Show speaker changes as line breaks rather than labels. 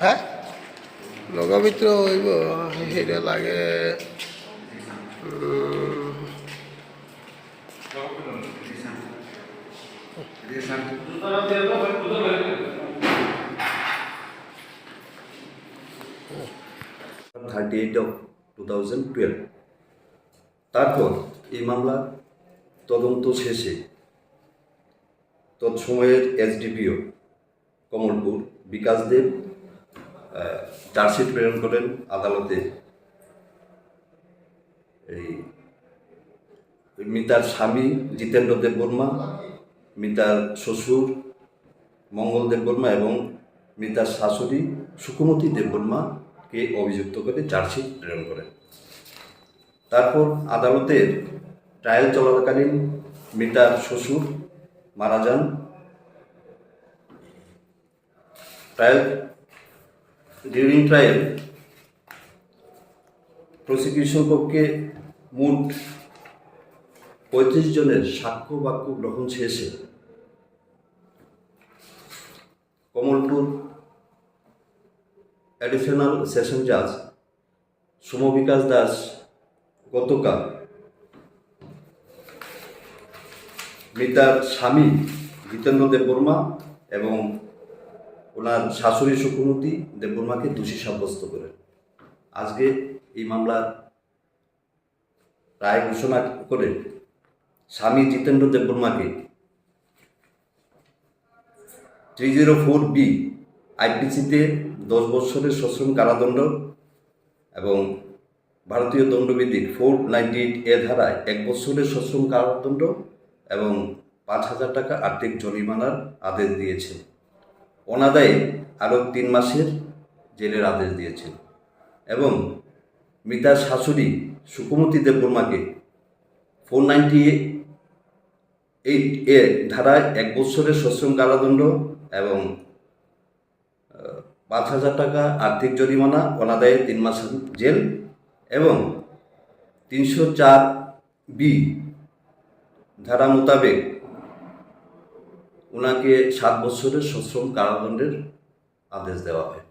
হ্যাঁ? লগাবিত্র হইব? লাগে
thirty eight of two thousand twelve তারপর এই মামলার তদন্ত শেষে তৎসময়ের এসডিপিও কমলপুর, বিকাশ দেব চার্জশিট প্রেরণ করেন আদালতে। এই মিতার স্বামী জিতেন্দ্র দেববর্মা মিতার শ্বশুর মঙ্গল দেববর্মা এবং মিতার শাশুড়ি সুকুমতি দেববর্মাকে অভিযুক্ত করে চার্জশিট প্রেরণ করেন। তারপর আদালতের ট্রায়াল চলাকালীন মিতার শ্বশুর মারা যান। ট্রায়াল ডিউরিং ট্রায়াল প্রসিকিউশন পক্ষে মোট পঁয়ত্রিশ জনের সাক্ষ্য বাক্য গ্রহণ শেষে কমলপুর অ্যাডিশনাল সেশন জাজ সমবিকাশ দাস গতকাল মিতার স্বামী জিতেন্দ্র দেববর্মা এবং ওনার শাশুড়ি সুকুমতি দেববর্মাকে দোষী সাব্যস্ত করেন। আজকে এই মামলার রায় ঘোষণা করে স্বামী জিতেন্দ্র দেববর্মাকে থ্রি জিরো ফোর বি আইপিসিতে দশ বৎসরের সশ্রম কারাদণ্ড এবং ভারতীয় দণ্ডবিধির ফোর নাইনটি এইট এ ধারায় এক বছরের সশ্রম কারাদণ্ড এবং পাঁচ হাজার টাকা আর্থিক জরিমানার আদেশ দিয়েছেন। অনাদায়ে আরও তিন মাসের জেলের আদেশ দিয়েছেন এবং মিতার শাশুড়ি সুকুমতি দেববর্মাকে ফোর নাইনটি এইট এ ধারায় এক বছরের সশ্রম কারাদণ্ড এবং পাঁচ হাজার টাকা আর্থিক জরিমানা, অনাদায়ে তিন মাস জেল এবং তিনশো চার বি ধারা মোতাবেক ওনাকে সাত বছরের সশ্রম কারাদণ্ডের আদেশ দেওয়া হয়।